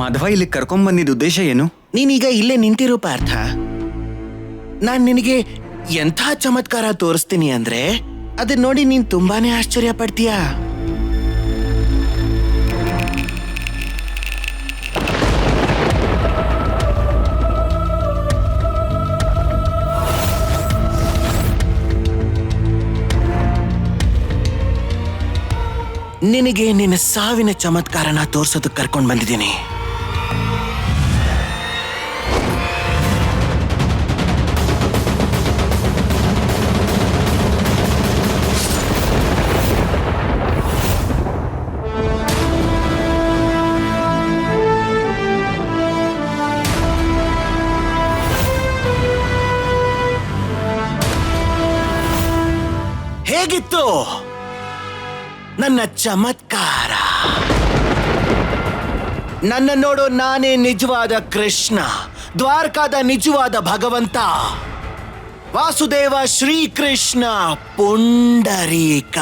ಮಾಧವ ಇಲ್ಲಿ ಕರ್ಕೊಂಡ್ಬಂದಿದ್ದ ಉದ್ದೇಶ ಏನು? ನೀನೀಗ ಇಲ್ಲೇ ನಿಂತಿರೋ ಪಾರ್ಥ. ನಾನ್ ನಿನಗೆ ಎಂಥ ಚಮತ್ಕಾರ ತೋರಿಸ್ತೀನಿ ಅಂದ್ರೆ ಅದನ್ನ ನೋಡಿ ನೀನ್ ತುಂಬಾನೇ ಆಶ್ಚರ್ಯ ಪಡ್ತೀಯ? ನಿನಗೆ ನಿನ್ನ ಸಾವಿನ ಚಮತ್ಕಾರನ ತೋರ್ಸೋದಕ್ಕೆ ಕರ್ಕೊಂಡು ಬಂದಿದ್ದೀನಿ. ನನ್ನ ಚಮತ್ಕಾರ. ನನ್ನ ನೋಡು ನಾನೇ ನಿಜವಾದ ಕೃಷ್ಣ ದ್ವಾರಕಾದ ನಿಜವಾದ ಭಗವಂತ. ವಾಸುದೇವ ಶ್ರೀಕೃಷ್ಣ ಪುಂಡರೀಕ.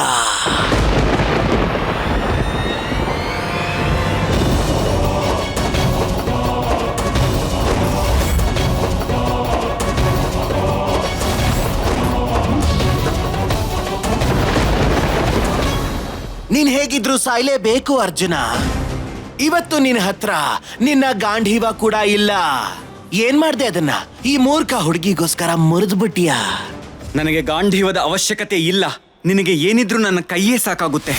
ಹೇಗಿದ್ರು ಸಾಯ್ಲೇಬೇಕು, ಅರ್ಜುನ. ಇವತ್ತು ನಿನ್ನ ಹತ್ರ ನಿನ್ನ ಗಾಂಧೀವ ಕೂಡ ಇಲ್ಲ. ಏನ್ ಮಾಡ್ದೆ ಅದನ್ನ? ಈ ಮೂರ್ಖ ಹುಡುಗಿಗೋಸ್ಕರ ಮುರಿದ್ಬಿಟ್ಟಿಯ? ನನಗೆ ಗಾಂಧೀವದ ಅವಶ್ಯಕತೆ ಇಲ್ಲ. ನಿನಗೆ ಏನಿದ್ರು ನನ್ನ ಕೈಯೇ ಸಾಕಾಗುತ್ತೆ.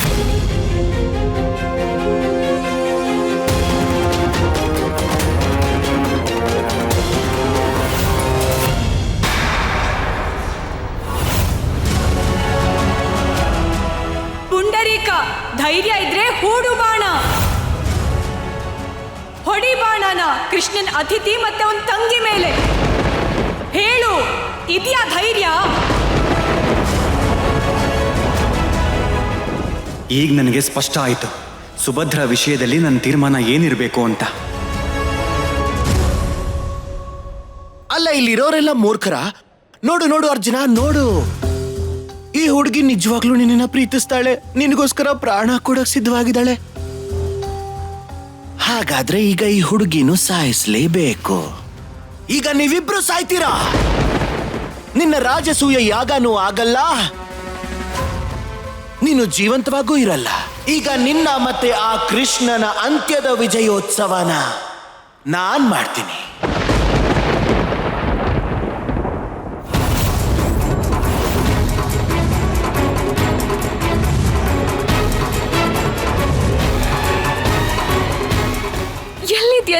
ಧೈರ್ಯ ಇದ್ರೆ ಹೂಡು ಬಾಣ. ಹೊಡಿ ಬಾಣನ ಕೃಷ್ಣನ್ ಅತಿಥಿ ಮತ್ತೆ ಅವನ್ ತಂಗಿ ಮೇಲೆ. ಹೇಳು ಇದೆಯಾ ಧೈರ್ಯ? ಈಗ ನನಗೆ ಸ್ಪಷ್ಟ ಆಯಿತು. ಸುಭದ್ರ ವಿಷಯದಲ್ಲಿ ನನ್ನ ತೀರ್ಮಾನ ಏನಿರಬೇಕು ಅಂತ. ಅಲ್ಲ ಇಲ್ಲಿರೋರೆಲ್ಲ ಮೂರ್ಖರ? ನೋಡು ನೋಡು ಅರ್ಜುನ ನೋಡು. ಈ ಹುಡುಗಿ ನಿಜವಾಗ್ಲೂ ನಿನ್ನ ಪ್ರೀತಿಸ್ತಾಳೆ. ನಿನಗೋಸ್ಕರ ಪ್ರಾಣ ಕೊಡಕ್ ಸಿದ್ಧವಾಗಿದ್ದಾಳೆ. ಹಾಗಾದ್ರೆ ಈಗ ಈ ಹುಡುಗಿನೂ ಸಾಯಿಸ್ಲೇಬೇಕು. ಈಗ ನೀವಿಬ್ರು ಸಾಯ್ತೀರಾ? ನಿನ್ನ ರಾಜಸೂಯ ಯಾಗನೂ ಆಗಲ್ಲ. ನೀನು ಜೀವಂತವಾಗೂ ಇರಲ್ಲ. ಈಗ ನಿನ್ನ ಮತ್ತೆ ಆ ಕೃಷ್ಣನ ಅಂತ್ಯದ ವಿಜಯೋತ್ಸವನ ನಾನ್ ಮಾಡ್ತೀನಿ.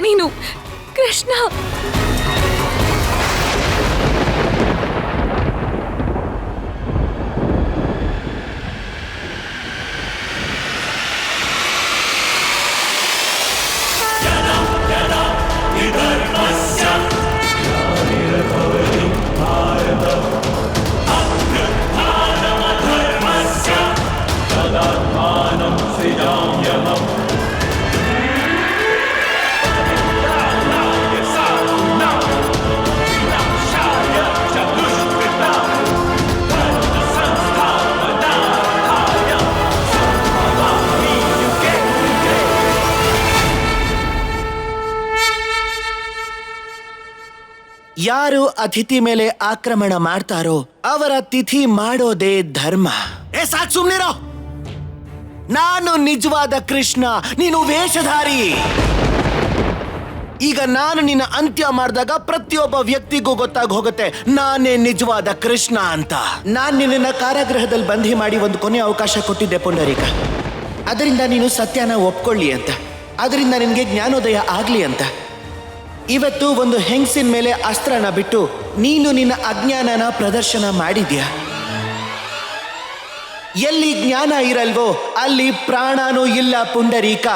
ನೀನು ಕೃಷ್ಣ. ಯಾರು ಅತಿಥಿ ಮೇಲೆ ಆಕ್ರಮಣ ಮಾಡ್ತಾರೋ ಅವರ ತಿಥಿ ಮಾಡೋದೇ ಧರ್ಮ. ಏ, ಸಾಕ್ ಸುಮ್ನಿರೋ ನಾನು ನಿಜವಾದ ಕೃಷ್ಣ, ನೀನು ವೇಷಧಾರಿ. ಈಗ ನಾನು ನಿನ್ನ ಅಂತ್ಯ ಮಾಡಿದಾಗ ಪ್ರತಿಯೊಬ್ಬ ವ್ಯಕ್ತಿಗೂ ಗೊತ್ತಾಗಿ ಹೋಗುತ್ತೆ, ನಾನೇ ನಿಜವಾದ ಕೃಷ್ಣ ಅಂತ. ನಾನು ನಿನ್ನ ಕಾರಾಗೃಹದಲ್ಲಿ ಬಂಧಿ ಮಾಡಿ ಒಂದು ಕೊನೆ ಅವಕಾಶ ಕೊಟ್ಟಿದ್ದೆ ಪುಂಡರೀಕ ಅದರಿಂದ ನೀನು ಸತ್ಯನ ಒಪ್ಕೊಳ್ಳಿ ಅಂತ. ಅದರಿಂದ ನಿನಗೆ ಜ್ಞಾನೋದಯ ಆಗ್ಲಿ ಅಂತ. ಇವತ್ತು ಒಂದು ಹೆಂಗ್ಸಿನ ಮೇಲೆ ಅಸ್ತ್ರನ ಬಿಟ್ಟು ನೀನು ನಿನ್ನ ಅಜ್ಞಾನನ ಪ್ರದರ್ಶನ ಮಾಡಿದ್ಯಾ? ಎಲ್ಲಿ ಜ್ಞಾನ ಇರಲ್ವೋ ಅಲ್ಲಿ ಪ್ರಾಣನೂ ಇಲ್ಲ ಪುಂಡರೀಕ.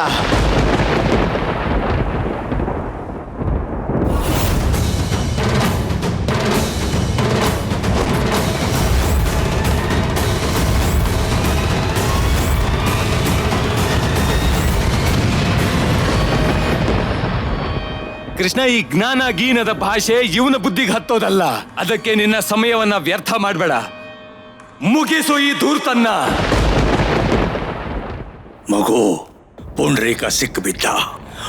ಕೃಷ್ಣ ಈ ಜ್ಞಾನ ಗೀನದ ಭಾಷೆ ಇವನ ಬುದ್ಧಿಗೆ ಹತ್ತೋದಲ್ಲ. ಅದಕ್ಕೆ ನಿನ್ನ ಸಮಯವನ್ನ ವ್ಯರ್ಥ ಮಾಡಬೇಡ. ಮುಗಿಸು ಈ ಧೂರ್ತನ್ನ. ಮಗು, ಪುಂಡ್ರೀಕ ಸಿಕ್ಕಿಬಿದ್ದ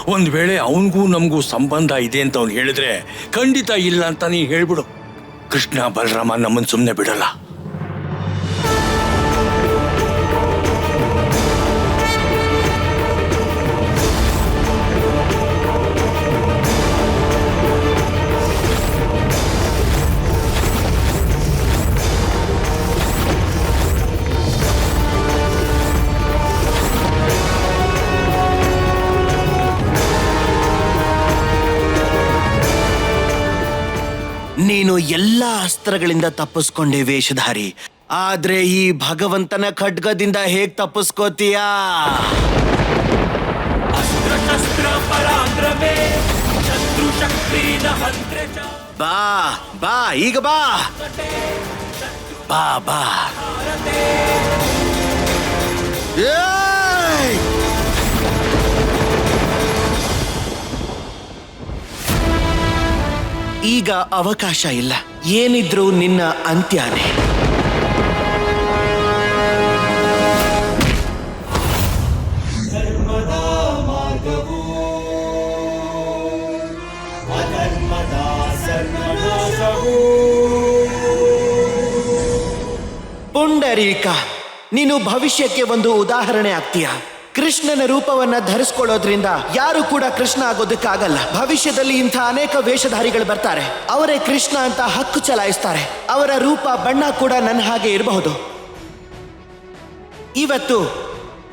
ಒಂದ್ ವೇಳೆ ಅವನಿಗೂ ನಮಗೂ ಸಂಬಂಧ ಇದೆ ಅಂತ ಅವ್ನು ಹೇಳಿದ್ರೆ ಖಂಡಿತ ಇಲ್ಲ ಅಂತ ನೀ ಹೇಳ್ಬಿಡು. ಕೃಷ್ಣ, ಬಲರಾಮ ನಮ್ಮನ್ನು ಸುಮ್ಮನೆ ಬಿಡಲ್ಲ. ನೀನು ಎಲ್ಲ ಅಸ್ತ್ರಗಳಿಂದ ತಪ್ಪಿಸ್ಕೊಂಡೆ ವೇಷಧಾರಿ. ಆದ್ರೆ ಈ ಭಗವಂತನ ಖಡ್ಗದಿಂದ ಹೇಗ್ ತಪ್ಪಿಸ್ಕೋತೀಯಾ? ಬಾ ಬಾ, ಈಗ ಬಾ. ಬಾ ಬಾ. ಈಗ ಅವಕಾಶ ಇಲ್ಲ. ಏನಿದ್ರೂ ನಿನ್ನ ಅಂತ್ಯನೇ. ಪುಂಡರೀಕ ನೀನು ಭವಿಷ್ಯಕ್ಕೆ ಒಂದು ಉದಾಹರಣೆ ಆಗ್ತೀಯ? ಕೃಷ್ಣನ ರೂಪವನ್ನ ಧರಿಸ್ಕೊಳ್ಳೋದ್ರಿಂದ ಯಾರು ಕೂಡ ಕೃಷ್ಣ ಆಗೋದಕ್ಕಾಗಲ್ಲ. ಭವಿಷ್ಯದಲ್ಲಿ ಇಂಥ ಅನೇಕ ವೇಷಧಾರಿಗಳು ಬರ್ತಾರೆ. ಅವರೇ ಕೃಷ್ಣ ಅಂತ ಹಕ್ಕು ಚಲಾಯಿಸ್ತಾರೆ. ಅವರ ರೂಪ, ಬಣ್ಣ ಕೂಡ ನನ್ನ ಹಾಗೆ ಇರಬಹುದು. ಇವತ್ತು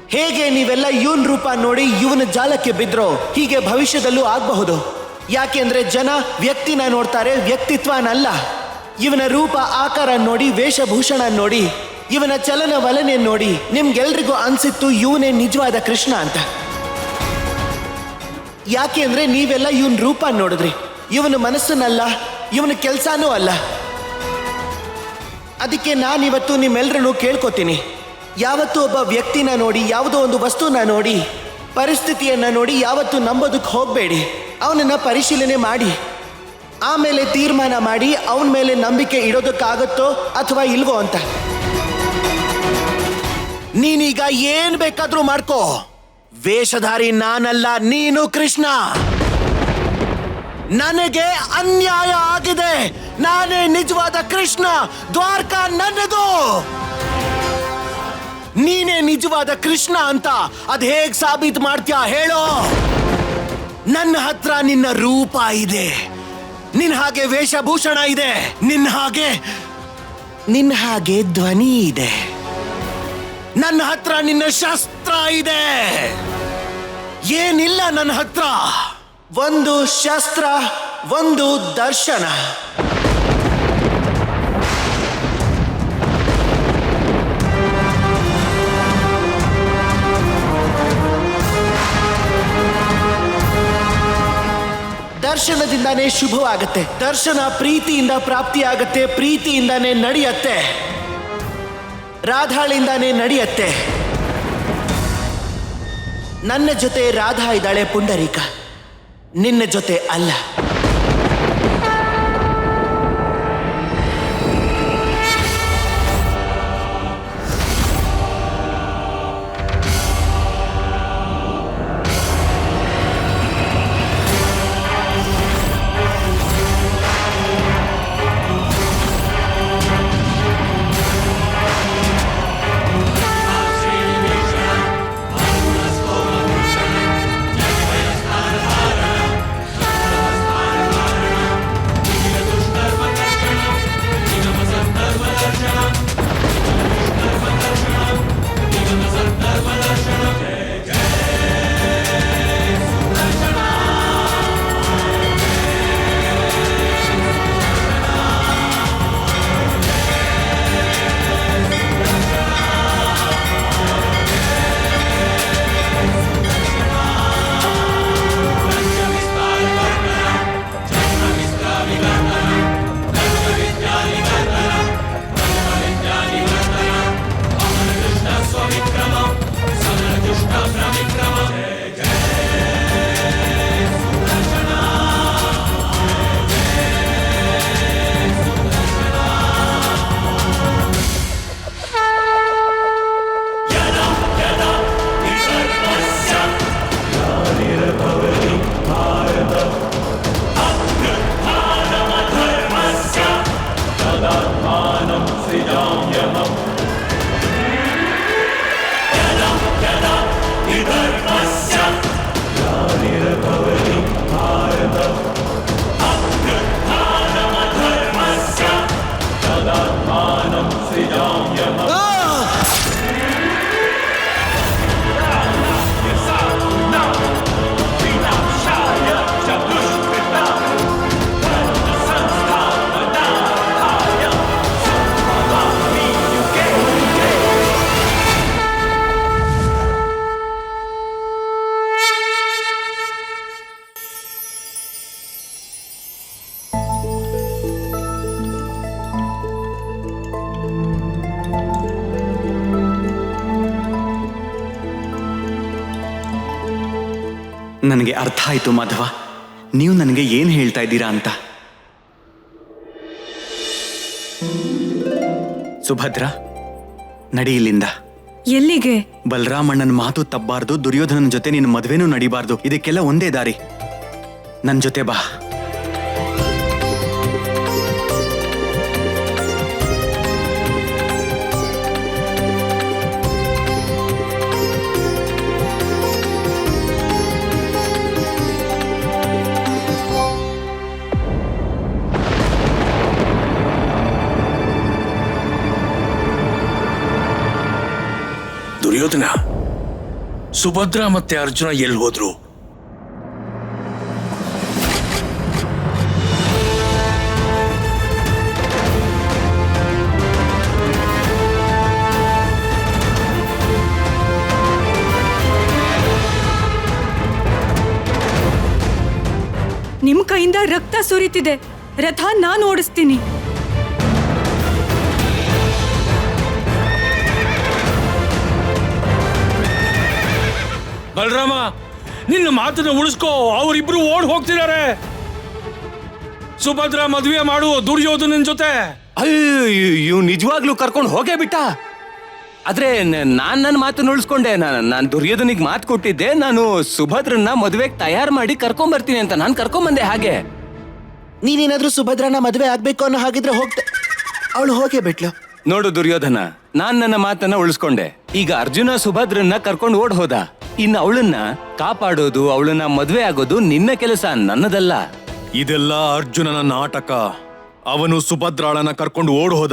ಹೇಗೆ ನೀವೆಲ್ಲ ಇವನ್ ರೂಪ ನೋಡಿ ಇವನ ಜಾಲಕ್ಕೆ ಬಿದ್ರೋ ಹೀಗೆ ಭವಿಷ್ಯದಲ್ಲೂ ಆಗಬಹುದು. ಯಾಕೆಂದ್ರೆ ಜನ ವ್ಯಕ್ತಿನ ನೋಡ್ತಾರೆ ವ್ಯಕ್ತಿತ್ವನಲ್ಲ. ಇವನ ರೂಪ, ಆಕಾರ ನೋಡಿ, ವೇಷಭೂಷಣ ನೋಡಿ ಇವನ ಚಲನ ವಲನೆ ನೋಡಿ ನಿಮ್ಗೆಲ್ರಿಗೂ ಅನ್ಸಿತ್ತು ಇವನೇ ನಿಜವಾದ ಕೃಷ್ಣ ಅಂತ. ಯಾಕೆ ಅಂದ್ರೆ ನೀವೆಲ್ಲ ಇವನ್ ರೂಪ ನೋಡಿದ್ರಿ. ಇವನ ಮನಸ್ಸನ್ನಲ್ಲ, ಇವನ ಕೆಲ್ಸಾನೂ ಅಲ್ಲ. ಅದಕ್ಕೆ ನಾನಿವತ್ತು ನಿಮ್ಮೆಲ್ಲರೂ ಕೇಳ್ಕೊತೀನಿ. ಯಾವತ್ತೂ ಒಬ್ಬ ವ್ಯಕ್ತಿನ ನೋಡಿ, ಯಾವುದೋ ಒಂದು ವಸ್ತುನ ನೋಡಿ, ಪರಿಸ್ಥಿತಿಯನ್ನ ನೋಡಿ ಯಾವತ್ತು ನಂಬೋದಕ್ಕೆ ಹೋಗಬೇಡಿ. ಅವನನ್ನ ಪರಿಶೀಲನೆ ಮಾಡಿ. ಆಮೇಲೆ ತೀರ್ಮಾನ ಮಾಡಿ ಅವನ ಮೇಲೆ ನಂಬಿಕೆ ಇಡೋದಕ್ಕಾಗತ್ತೋ ಅಥವಾ ಇಲ್ವೋ ಅಂತ. ನೀನೀಗ ಏನ್ ಬೇಕಾದ್ರೂ ಮಾಡ್ಕೋ. ವೇಷಧಾರಿ ನಾನಲ್ಲ, ನೀನು ಕೃಷ್ಣ. ನನಗೆ ಅನ್ಯಾಯ ಆಗಿದೆ. ನಾನೇ ನಿಜವಾದ ಕೃಷ್ಣ, ದ್ವಾರಕಾ ನನ್ನದು. ನೀನೇ ನಿಜವಾದ ಕೃಷ್ಣ ಅಂತ ಅದ್ ಹೇಗ್ ಸಾಬೀತ್ ಮಾಡ್ತೀಯಾ ಹೇಳೋ? ನನ್ನ ಹತ್ರ ನಿನ್ನ ರೂಪ ಇದೆ. ನಿನ್ನ ಹಾಗೆ ವೇಷಭೂಷಣ ಇದೆ. ನಿನ್ನ ಹಾಗೆ ನಿನ್ನ ಹಾಗೆ ಧ್ವನಿ ಇದೆ. ನನ್ನ ಹತ್ರ ನಿನ್ನ ಶಸ್ತ್ರ ಇದೆ. ಏನಿಲ್ಲ ನನ್ನ ಹತ್ರ? ಒಂದು ಶಸ್ತ್ರ, ಒಂದು ದರ್ಶನ. ದರ್ಶನದಿಂದಾನೇ ಶುಭವಾಗತ್ತೆ. ದರ್ಶನ ಪ್ರೀತಿಯಿಂದ ಪ್ರಾಪ್ತಿಯಾಗತ್ತೆ, ಪ್ರೀತಿಯಿಂದಾನೇ ನಡೆಯತ್ತೆ. ರಾಧಾಳಿಂದಾನೇ ನಡೆಯತ್ತೆ. ನನ್ನ ಜೊತೆ ರಾಧಾ ಇದ್ದಾಳೆ ಪುಂಡರೀಕ. ನಿನ್ನ ಜೊತೆ ಅಲ್ಲ. ಅರ್ಥ ಆಯ್ತು ಮಾಧವ. ನೀವು ನನಗೆ ಏನು ಹೇಳ್ತಾ ಇದ್ದೀರಾ ಅಂತ? ಸುಭದ್ರ ನಡಿ ಇಲ್ಲಿಂದ. ಎಲ್ಲಿಗೆ? ಬಲರಾಮಣ್ಣನ ಮಾತು ತಬ್ಬಾರ್ದು ದುರ್ಯೋಧನನ ಜೊತೆ ನಿನ್ನ ಮದುವೆನೂ ನಡಿಬಾರ್ದು. ಇದಕ್ಕೆಲ್ಲ ಒಂದೇ ದಾರಿ. ನನ್ನ ಜೊತೆ ಬಾ. ದುರ್ಯೋಧನ ಸುಭದ್ರ ಮತ್ತೆ ಅರ್ಜುನ ಎಲ್ಲಿ ಹೋದ್ರು? ನಿಮ್ ಕೈಯಿಂದ ರಕ್ತ ಸುರಿತಿದೆ. ರಥ ನಾನು ಓಡಿಸ್ತೀನಿ. ಬಲರಾಮ ನಿನ್ನ ಮಾತನ್ನ ಉಳಿಸ್ಕೋ. ಅವರಿಬ್ರು ಓಡ್ ಹೋಗ್ತಿದ್ದಾರೆ. ಸುಭದ್ರ ಮದುವೆ ಮಾಡು ದುರ್ಯೋಧನನ್ ಜೊತೆ. ಅಯ್ಯೋ ಇವ್ ನಿಜವಾಗ್ಲೂ ಕರ್ಕೊಂಡು ಹೋಗೇ ಬಿಟ್ಟ? ಆದ್ರೆ ನಾನ್ ನನ್ನ ಮಾತನ್ನ ಉಳಿಸ್ಕೊಂಡೆ. ನಾನು ದುರ್ಯೋಧನಿಗೆ ಮಾತು ಕೊಟ್ಟಿದ್ದೆ. ನಾನು ಸುಭದ್ರನ್ನ ಮದುವೆಗೆ ತಯಾರು ಮಾಡಿ ಕರ್ಕೊಂಡ್ ಬರ್ತೀನಿ ಅಂತ. ನಾನು ಕರ್ಕೊಂಬಂದೆ ಹಾಗೆ. ನೀನೇನಾದ್ರೂ ಸುಭದ್ರನ ಮದುವೆ ಆಗ್ಬೇಕು ಅನ್ನೋ ಹಾಗಿದ್ರೆ ಹೋಗ್ತಾ. ಅವಳು ಹೋಗೇ ಬಿಟ್ಲು. ನೋಡು ದುರ್ಯೋಧನ ನಾನ್ ನನ್ನ ಮಾತನ್ನ ಉಳಿಸ್ಕೊಂಡೆ. ಈಗ ಅರ್ಜುನ ಸುಭದ್ರನ್ನ ಕರ್ಕೊಂಡು ಓಡ್ ಹೋದ. ಇನ್ನು ಅವಳನ್ನ ಕಾಪಾಡೋದು, ಅವಳನ್ನ ಮದುವೆ ಆಗೋದು ನಿನ್ನ ಕೆಲಸ, ನನ್ನದಲ್ಲ. ಇದೆಲ್ಲ ಅರ್ಜುನನ ನಾಟಕ. ಅವನು ಸುಭದ್ರಾಳನ ಕರ್ಕೊಂಡು ಓಡ್ ಹೋದ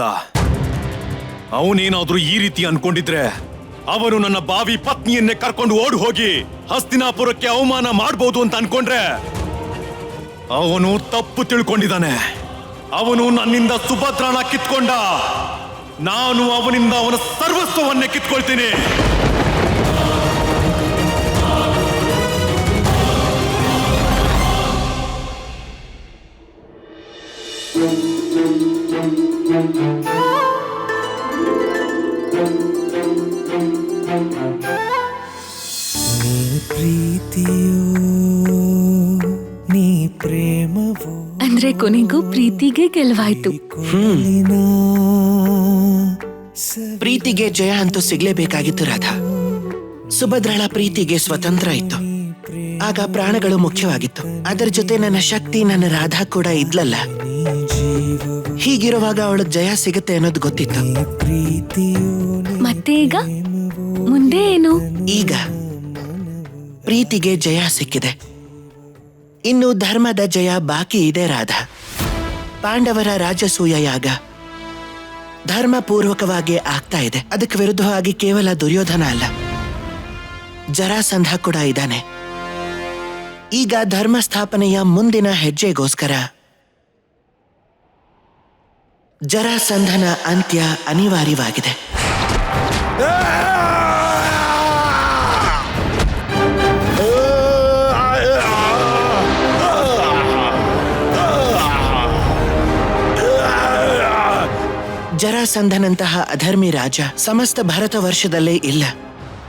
ಅವನೇನಾದ್ರೂ ಈ ರೀತಿ ಅನ್ಕೊಂಡಿದ್ರೆ ಅವನು ನನ್ನ ಬಾವಿ ಪತ್ನಿಯನ್ನೇ ಕರ್ಕೊಂಡು ಓಡ್ ಹೋಗಿ ಹಸ್ತಿನಾಪುರಕ್ಕೆ ಅವಮಾನ ಮಾಡಬಹುದು ಅಂತ ಅನ್ಕೊಂಡ್ರೆ ಅವನು ತಪ್ಪು ತಿಳ್ಕೊಂಡಿದ್ದಾನೆ. ಅವನು ನನ್ನಿಂದ ಸುಭದ್ರಾಣ ಕಿತ್ಕೊಂಡ. ನಾನು ಅವನಿಂದ ಅವನ ಸರ್ವಸ್ವವನ್ನೇ ಕಿತ್ಕೊಳ್ತೀನಿ. ಅಂದ್ರೆ ಕೊನೆಗೂ ಪ್ರೀತಿಗೆ ಗೆಲುವಾಯ್ತು. ಪ್ರೀತಿಗೆ ಜಯ ಅಂತೂ ಸಿಗ್ಲೇಬೇಕಾಗಿತ್ತು ರಾಧಾ. ಸುಭದ್ರಳ ಪ್ರೀತಿಗೆ ಸ್ವತಂತ್ರ ಇತ್ತು. ಆಗ ಪ್ರಾಣಗಳು ಮುಖ್ಯವಾಗಿತ್ತು. ಅದರ ಜೊತೆ ನನ್ನ ಶಕ್ತಿ, ನನ್ನ ರಾಧಾ ಕೂಡ ಇದ್ಲಲ್ಲ. ಹೀಗಿರುವಾಗ ಅವಳ ಜಯ ಸಿಗುತ್ತೆ ಅನ್ನೋದು ಗೊತ್ತಿತ್ತು. ಮತ್ತೆ ಈಗ? ಮುಂದೆ ಏನು? ಈಗ ಪ್ರೀತಿಗೆ ಜಯ ಸಿಕ್ಕಿದೆ. ಇನ್ನು ಧರ್ಮದ ಜಯ ಬಾಕಿ ಇದೆ ರಾಧಾ. ಪಾಂಡವರ ರಾಜಸೂಯ ಯಾಗ ಧರ್ಮಪೂರ್ವಕವಾಗಿ ಆಗ್ತಾ ಇದೆ. ಅದಕ್ಕೆ ವಿರುದ್ಧವಾಗಿ ಕೇವಲ ದುರ್ಯೋಧನ ಅಲ್ಲ ಜರಾಸಂಧ ಕೂಡ ಇದ್ದಾನೆ. ಈಗ ಧರ್ಮ ಸ್ಥಾಪನೆಯ ಮುಂದಿನ ಹೆಜ್ಜೆಗೋಸ್ಕರ ಜರಾಸಂಧನ ಅಂತ್ಯ ಅನಿವಾರ್ಯವಾಗಿದೆ. ಜರಾಸಂಧನಂತಹ ಅಧರ್ಮಿ ರಾಜ ಸಮಸ್ತ ಭರತ ವರ್ಷದಲ್ಲೇ ಇಲ್ಲ.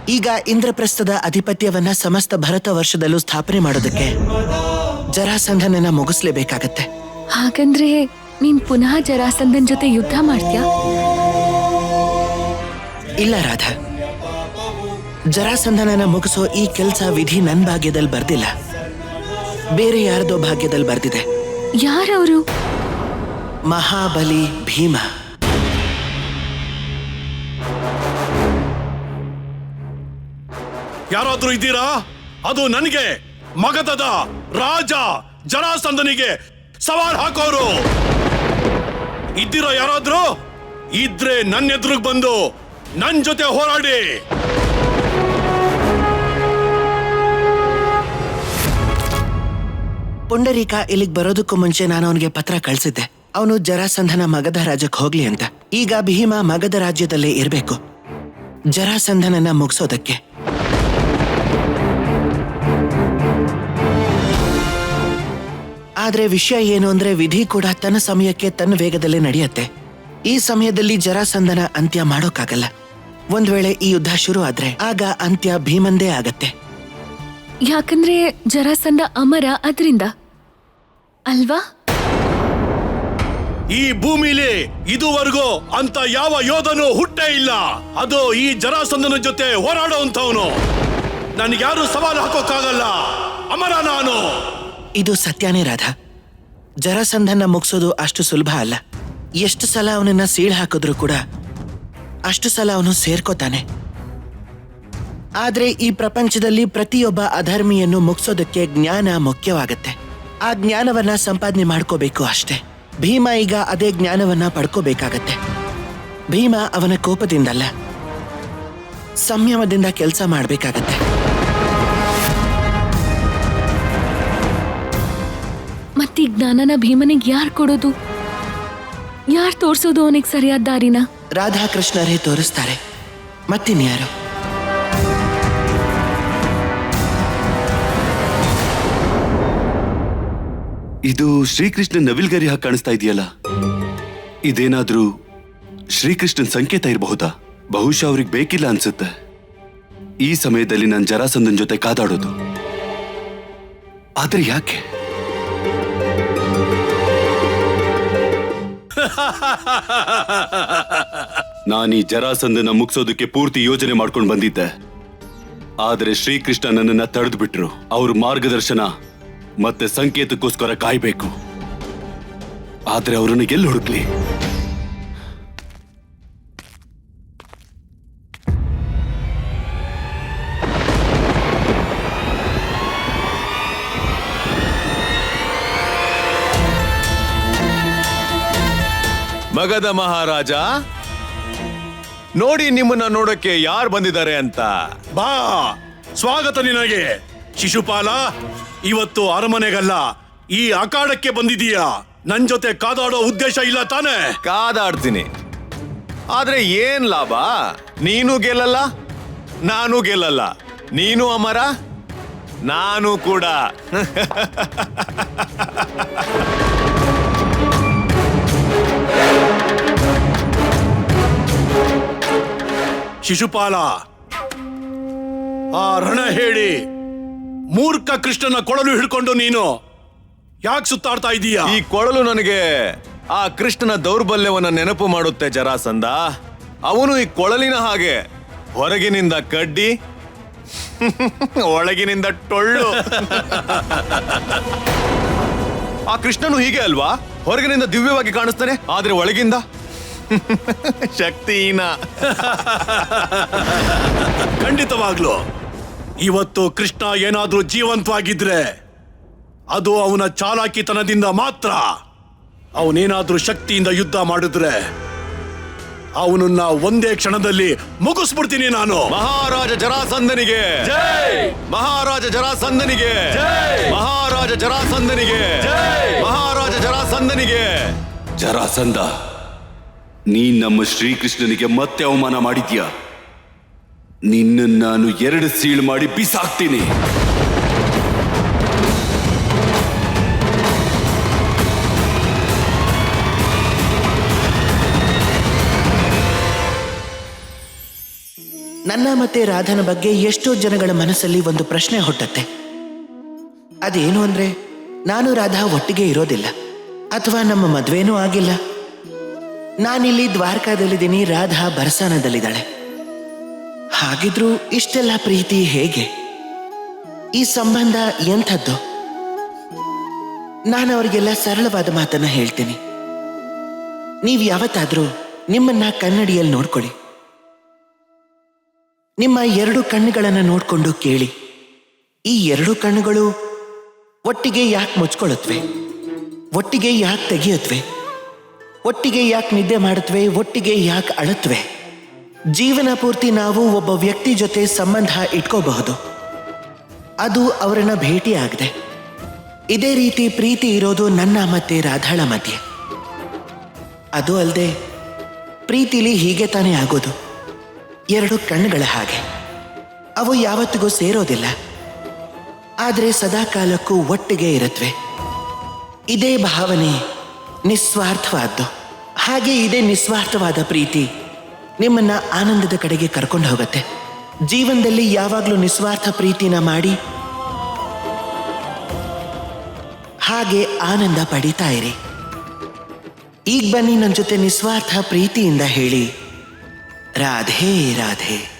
ಈಗ ಇಂದ್ರಪ್ರಸ್ಥದ ಅಧಿಪತ್ಯವನ್ನ ಸಮಸ್ತ ಭರತ ವರ್ಷದಲ್ಲೂ ಸ್ಥಾಪನೆ ಮಾಡೋದಕ್ಕೆ ಜರಾಸಂಧನನ್ನ ಮುಗಿಸ್ಲೇಬೇಕಾಗತ್ತೆ. ಹಾಗಂದ್ರೆ ನೀನ್ ಪುನಃ ಜರಾಸಂದನ್ ಜೊತೆ ಯುದ್ಧ ಮಾಡ್ತ್ಯಾ? ಇಲ್ಲ ರಾಧಾ. ಜರಾಸಂಧನನ ಮುಗಿಸೋ ಈ ಕೆಲಸ ವಿಧಿ ನನ್ ಭಾಗ್ಯದಲ್ಲಿ ಬರ್ದಿಲ್ಲ. ಬೇರೆ ಯಾರದೋ ಭಾಗ್ಯದಲ್ಲಿ ಬರ್ದಿದೆ. ಯಾರವರು? ಮಹಾಬಲಿ ಭೀಮ. ಯಾರಾದ್ರೂ ಇದ್ದೀರಾ? ಅದು ನನಗೆ ಮಗದದ ರಾಜ ಜರಾಸಂಧನಿಗೆ ಸವಾಲ್ ಹಾಕೋರು. ಇದ್ದೀರಾ ಯಾರಾದ್ರೂ? ಇದ್ರೆ ನನ್ನ ಎದುರಿಗೆ ಬಂದು ನನ್ ಜೊತೆ ಹೋರಾಡಿ ಪುಂಡರೀಕ ಇಲ್ಲಿಗೆ ಬರೋದಕ್ಕೂ ಮುಂಚೆ ನಾನು ಅವನಿಗೆ ಪತ್ರ ಕಳಿಸಿದ್ದೆ. ಅವನು ಜರಾಸಂಧನ ಮಗಧ ರಾಜ್ಯಕ್ಕೆ ಹೋಗ್ಲಿ ಅಂತ. ಈಗ ಭೀಮ ಮಗಧ ರಾಜ್ಯದಲ್ಲೇ ಇರಬೇಕು. ಜರಾಸಂಧನನ್ನ ಮುಗಿಸೋದಕ್ಕೆ. ಆದ್ರೆ ವಿಷಯ ಏನು ಅಂದ್ರೆ ವಿಧಿ ಕೂಡ ತನ್ನ ಸಮಯಕ್ಕೆ ತನ್ನ ವೇಗದಲ್ಲೇ ನಡೆಯುತ್ತೆ. ಈ ಸಮಯದಲ್ಲಿ ಜರಾಸಂದನ ಅಂತ್ಯ ಮಾಡೋಕ್ಕಾಗಲ್ಲ. ಒಂದ್ ವೇಳೆ ಈ ಯುದ್ಧ ಶುರು ಆದ್ರೆ ಆಗ ಅಂತ್ಯ ಭೀಮಂದೇ ಆಗತ್ತೆ. ಯಾಕಂದ್ರೆ ಜರಾಸಂದ ಅಮರ ಅದರಿಂದ. ಅಲ್ವಾ? ಈ ಭೂಮಿಲಿ ಇದುವರೆಗೂ ಅಂತ ಯಾವ ಯೋಧನು ಹುಟ್ಟೇ ಇಲ್ಲ. ಅದು ಈ ಜರಾಸಂದನ ಜೊತೆ ಹೋರಾಡುವಂತವನು ನನಗೆ ಯಾರು ಸವಾಲು ಹಾಕೋಕ್ಕಾಗಲ್ಲ. ಅಮರ ನಾನು. ಇದು ಸತ್ಯಾನೇ ರಾಧಾ. ಜರಸಂಧನ ಮುಗಿಸೋದು ಅಷ್ಟು ಸುಲಭ ಅಲ್ಲ. ಎಷ್ಟು ಸಲ ಅವನನ್ನ ಸೀಳ್ ಹಾಕಿದ್ರು ಕೂಡ ಅಷ್ಟು ಸಲ ಅವನು ಸೇರ್ಕೋತಾನೆ. ಆದ್ರೆ ಈ ಪ್ರಪಂಚದಲ್ಲಿ ಪ್ರತಿಯೊಬ್ಬ ಅಧರ್ಮಿಯನ್ನು ಮುಗಿಸೋದಕ್ಕೆ ಜ್ಞಾನ ಮುಖ್ಯವಾಗತ್ತೆ. ಆ ಜ್ಞಾನವನ್ನ ಸಂಪಾದನೆ ಮಾಡ್ಕೋಬೇಕು ಅಷ್ಟೇ. ಭೀಮ ಈಗ ಅದೇ ಜ್ಞಾನವನ್ನ ಪಡ್ಕೋಬೇಕಾಗತ್ತೆ. ಭೀಮ ಅವನ ಕೋಪದಿಂದಲ್ಲ, ಸಂಯಮದಿಂದ ಕೆಲಸ ಮಾಡಬೇಕಾಗತ್ತೆ. ಈ ಜ್ಞಾನನ ಭೀಮನಿಗೆ ಯಾರು ಕೊಡೋದು? ಯಾರು ತೋರ್ಸೋದು ಅವನಿಗೆ ಸರಿಯಾದ ದಾರಿನ? ರಾಧಾಕೃಷ್ಣರೇ ತೋರಿಸ್ತಾರೆ. ಮತ್ತಿನ್ಯಾರು ಇದು ಶ್ರೀಕೃಷ್ಣ ನವಿಲ್ಗರಿ ಹಾಗೆ ಕಾಣಿಸ್ತಾ ಇದೆಯಲ್ಲ? ಇದೇನಾದ್ರೂ ಶ್ರೀಕೃಷ್ಣನ್ ಸಂಕೇತ ಇರಬಹುದಾ? ಬಹುಶಃ ಅವ್ರಿಗೆ ಬೇಕಿಲ್ಲ ಅನ್ಸುತ್ತೆ. ಈ ಸಮಯದಲ್ಲಿ ನಾನು ಜರಾಸಂದನ್ ಜೊತೆ ಕಾದಾಡೋದು. ಆದ್ರೆ ಯಾಕೆ? ನಾನು ಈ ಜರಾಸಂದನ ಮುಗಿಸೋದಕ್ಕೆ ಪೂರ್ತಿ ಯೋಜನೆ ಮಾಡ್ಕೊಂಡು ಬಂದಿದ್ದೆ. ಆದ್ರೆ ಶ್ರೀಕೃಷ್ಣ ನನ್ನನ್ನ ತಡೆದು ಬಿಟ್ರು ಅವ್ರ ಮಾರ್ಗದರ್ಶನ ಮತ್ತೆ ಸಂಕೇತಕ್ಕೋಸ್ಕರ ಕಾಯ್ಬೇಕು. ಆದ್ರೆ ಅವರನ್ನು ಎಲ್ಲಿ ಹುಡುಕ್ಲಿ? ಮಗದ ಮಹಾರಾಜ. ನೋಡಿ ನಿಮ್ಮನ್ನ ನೋಡಕ್ಕೆ ಯಾರು ಬಂದಿದ್ದಾರೆ ಅಂತ. ಬಾ ಸ್ವಾಗತ ನಿನಗೆ. ಶಿಶುಪಾಲ ಇವತ್ತು ಅರಮನೆಗಲ್ಲ ಈ ಅಖಾಡಕ್ಕೆ ಬಂದಿದೀಯಾ ನನ್ ಜೊತೆ ಕಾದಾಡೋ ಉದ್ದೇಶ ಇಲ್ಲ ತಾನೆ? ಕಾದಾಡ್ತೀನಿ. ಆದ್ರೆ ಏನ್ ಲಾಭ? ನೀನು ಗೆಲ್ಲಲ್ಲ ನಾನು ಗೆಲ್ಲಲ್ಲ. ನೀನು ಅಮರ ನಾನು ಕೂಡ. ಶಿಶುಪಾಲ. ಆ ರಣ ಹೇಳಿ ಮೂರ್ಖ ಕೃಷ್ಣನ ಕೊಳಲು ಹಿಡ್ಕೊಂಡು ನೀನು ಯಾಕೆ ಸುತ್ತಾಡ್ತಾ ಇದೀಯಾ? ಈ ಕೊಳಲು ನನಗೆ ಆ ಕೃಷ್ಣನ ದೌರ್ಬಲ್ಯವನ್ನ ನೆನಪು ಮಾಡುತ್ತೆ ಜರಾಸಂದ ಅವನು ಈ ಕೊಳಲಿನ ಹಾಗೆ ಹೊರಗಿನಿಂದ ಕಡ್ಡಿ, ಒಳಗಿನಿಂದ ಟೊಳ್ಳು. ಆ ಕೃಷ್ಣನು ಹೀಗೆ ಅಲ್ವಾ? ಹೊರಗಿನಿಂದ ದಿವ್ಯವಾಗಿ ಕಾಣಿಸ್ತಾನೆ, ಆದ್ರೆ ಒಳಗಿಂದ ಶಕ್ತಿಹೀನ. ಖಂಡಿತವಾಗ್ಲು. ಇವತ್ತು ಕೃಷ್ಣ ಏನಾದ್ರೂ ಜೀವಂತವಾಗಿದ್ರೆ ಅದು ಅವನ ಚಾಲಾಕಿತನದಿಂದ ಮಾತ್ರ. ಅವನೇನಾದ್ರೂ ಶಕ್ತಿಯಿಂದ ಯುದ್ಧ ಮಾಡಿದ್ರೆ ಅವನನ್ನ ಒಂದೇ ಕ್ಷಣದಲ್ಲಿ ಮುಗಿಸ್ಬಿಡ್ತೀನಿ ನಾನು. ಮಹಾರಾಜ ಜರಾಸಂದನಿಗೆ ಮಹಾರಾಜ ಜರಾಸಂದನಿಗೆ ಮಹಾರಾಜ ಜರಾಸಂದನಿಗೆ ಮಹಾರಾಜ ಜರಾಸಂದನಿಗೆ ಜರಾಸಂದ ನೀನ್ ನಮ್ಮ ಶ್ರೀಕೃಷ್ಣನಿಗೆ ಮತ್ತೆ ಅವಮಾನ ಮಾಡಿದ್ಯಾ? ನಿನ್ನ ನಾನು ಎರಡು ಸೀಳು ಮಾಡಿ ಬಿಸಾಕ್ತೀನಿ. ನನ್ನ ಮತ್ತೆ ರಾಧನ ಬಗ್ಗೆ ಎಷ್ಟೋ ಜನಗಳ ಮನಸ್ಸಲ್ಲಿ ಒಂದು ಪ್ರಶ್ನೆ ಹುಟ್ಟತ್ತೆ. ಅದೇನು ಅಂದ್ರೆ, ನಾನು ರಾಧಾ ಒಟ್ಟಿಗೆ ಇರೋದಿಲ್ಲ, ಅಥವಾ ನಮ್ಮ ಮದ್ವೆನೂ ಆಗಿಲ್ಲ. ನಾನಿಲ್ಲಿ ದ್ವಾರಕಾದಲ್ಲಿದ್ದೀನಿ, ರಾಧಾ ಬರಸಾನದಲ್ಲಿದ್ದಾಳೆ. ಹಾಗಿದ್ರೂ ಇಷ್ಟೆಲ್ಲ ಪ್ರೀತಿ ಹೇಗೆ? ಈ ಸಂಬಂಧ ಎಂಥದ್ದು? ನಾನು ಅವರಿಗೆಲ್ಲ ಸರಳವಾದ ಮಾತನ್ನ ಹೇಳ್ತೀನಿ. ನೀವು ಯಾವತ್ತಾದ್ರೂ ನಿಮ್ಮನ್ನ ಕನ್ನಡಿಯಲ್ಲಿ ನೋಡ್ಕೊಳ್ಳಿ. ನಿಮ್ಮ ಎರಡು ಕಣ್ಣುಗಳನ್ನು ನೋಡ್ಕೊಂಡು ಕೇಳಿ. ಈ ಎರಡು ಕಣ್ಣುಗಳು ಒಟ್ಟಿಗೆ ಯಾಕೆ ಮುಚ್ಕೊಳ್ಳುತ್ತವೆ ಒಟ್ಟಿಗೆ ಯಾಕೆ ತೆಗೆಯುತ್ತವೆ ಒಟ್ಟಿಗೆ ಯಾಕೆ ನಿದ್ದೆ ಮಾಡುತ್ತವೆ ಒಟ್ಟಿಗೆ ಯಾಕೆ ಅಳತ್ವೆ? ಜೀವನ ಪೂರ್ತಿ ನಾವು ಒಬ್ಬ ವ್ಯಕ್ತಿ ಜೊತೆ ಸಂಬಂಧ ಇಟ್ಕೋಬಹುದು. ಅದು ಅವರನ್ನ ಭೇಟಿ ಆಗದೆ. ಇದೇ ರೀತಿ ಪ್ರೀತಿ ಇರೋದು ನನ್ನ ಮತ್ತೆ ರಾಧಾಳ ಮಧ್ಯೆ. ಅದು ಅಲ್ಲದೆ ಪ್ರೀತಿಲಿ ಹೀಗೆ ತಾನೇ ಆಗೋದು. ಎರಡು ಕಣ್ಣುಗಳ ಹಾಗೆ. ಅವು ಯಾವತ್ತಿಗೂ ಸೇರೋದಿಲ್ಲ. ಆದರೆ ಸದಾಕಾಲಕ್ಕೂ ಒಟ್ಟಿಗೆ ಇರುತ್ತವೆ ಇದೇ ಭಾವನೆ ನಿಸ್ವಾರ್ಥವಾದ್ದು. ಹಾಗೆ ಇದೇ ನಿಸ್ವಾರ್ಥವಾದ ಪ್ರೀತಿ. ನಿಮ್ಮನ್ನ ಆನಂದದ ಕಡೆಗೆ ಕರ್ಕೊಂಡು ಹೋಗುತ್ತೆ. ಜೀವನದಲ್ಲಿ ಯಾವಾಗಲೂ ನಿಸ್ವಾರ್ಥ ಪ್ರೀತಿನ ಮಾಡಿ, ಹಾಗೆ ಆನಂದ ಪಡಿತಾ ಇರಿ. ಈಗ ಬನ್ನಿ ನನ್ನ ಜೊತೆ ನಿಸ್ವಾರ್ಥ ಪ್ರೀತಿಯಿಂದ ಹೇಳಿ. ರಾಧೇ ರಾಧೇ.